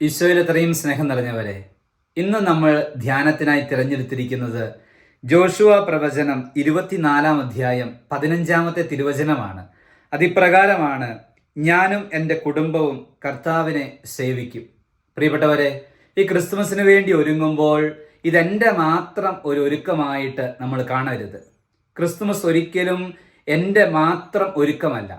ഈശോയിൽ അത്രയും സ്നേഹം നിറഞ്ഞവരെ ഇന്ന് നമ്മൾ ധ്യാനത്തിനായി തിരഞ്ഞെടുത്തിരിക്കുന്നത് ജോഷുവ പ്രവചനം ഇരുപത്തിനാലാം അധ്യായം പതിനഞ്ചാമത്തെ തിരുവചനമാണ്. അതിപ്രകാരമാണ് ഞാനും എന്റെ കുടുംബവും കർത്താവിനെ സേവിക്കും. പ്രിയപ്പെട്ടവരെ ഈ ക്രിസ്തുമസിന് വേണ്ടി ഒരുങ്ങുമ്പോൾ ഇതെന്റെ മാത്രം ഒരു ഒരുക്കമായിട്ട് നമ്മൾ കാണരുത്. ക്രിസ്തുമസ് ഒരിക്കലും എന്റെ മാത്രം ഒരുക്കമല്ല.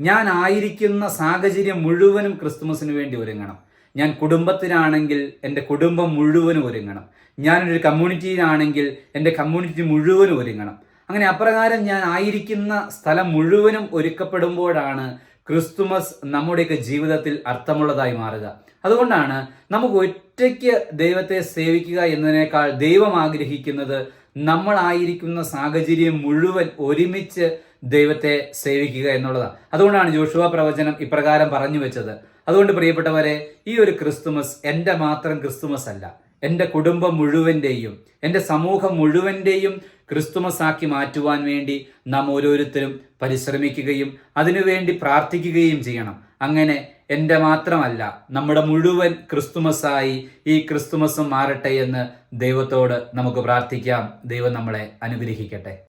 ഞാൻ ആയിരിക്കുന്ന സാഹചര്യം മുഴുവനും ക്രിസ്തുമസിന് വേണ്ടി ഒരുങ്ങണം. ഞാൻ കുടുംബത്തിനാണെങ്കിൽ എന്റെ കുടുംബം മുഴുവനും ഒരുങ്ങണം. ഞാനൊരു കമ്മ്യൂണിറ്റിയിലാണെങ്കിൽ എന്റെ കമ്മ്യൂണിറ്റി മുഴുവനും ഒരുങ്ങണം. അങ്ങനെ അപ്രകാരം ഞാൻ ആയിരിക്കുന്ന സ്ഥലം മുഴുവനും ഒരുക്കപ്പെടുമ്പോഴാണ് ക്രിസ്തുമസ് നമ്മുടെയൊക്കെ ജീവിതത്തിൽ അർത്ഥമുള്ളതായി മാറുക. അതുകൊണ്ടാണ് നമുക്ക് ഒറ്റയ്ക്ക് ദൈവത്തെ സേവിക്കുക എന്നതിനേക്കാൾ ദൈവം ആഗ്രഹിക്കുന്നത് നമ്മളായിരിക്കുന്ന സാഹചര്യം മുഴുവൻ ഒരുമിച്ച് ദൈവത്തെ സേവിക്കുക എന്നുള്ളതാണ്. അതുകൊണ്ടാണ് ജോഷുവ പ്രവചനം ഇപ്രകാരം പറഞ്ഞു വെച്ചത്. അതുകൊണ്ട് പ്രിയപ്പെട്ടവരെ ഈ ഒരു ക്രിസ്തുമസ് എന്റെ മാത്രം ക്രിസ്തുമസ് അല്ല. എന്റെ കുടുംബം മുഴുവന്റെയും എന്റെ സമൂഹം മുഴുവന്റെയും ക്രിസ്തുമസ് ആക്കി മാറ്റുവാൻ വേണ്ടി നാം ഓരോരുത്തരും പരിശ്രമിക്കുകയും അതിനുവേണ്ടി പ്രാർത്ഥിക്കുകയും ചെയ്യണം. അങ്ങനെ എന്റെ മാത്രമല്ല നമ്മുടെ മുഴുവൻ ക്രിസ്തുമസായി ഈ ക്രിസ്തുമസും മാറട്ടെ എന്ന് ദൈവത്തോട് നമുക്ക് പ്രാർത്ഥിക്കാം. ദൈവം നമ്മളെ അനുഗ്രഹിക്കട്ടെ.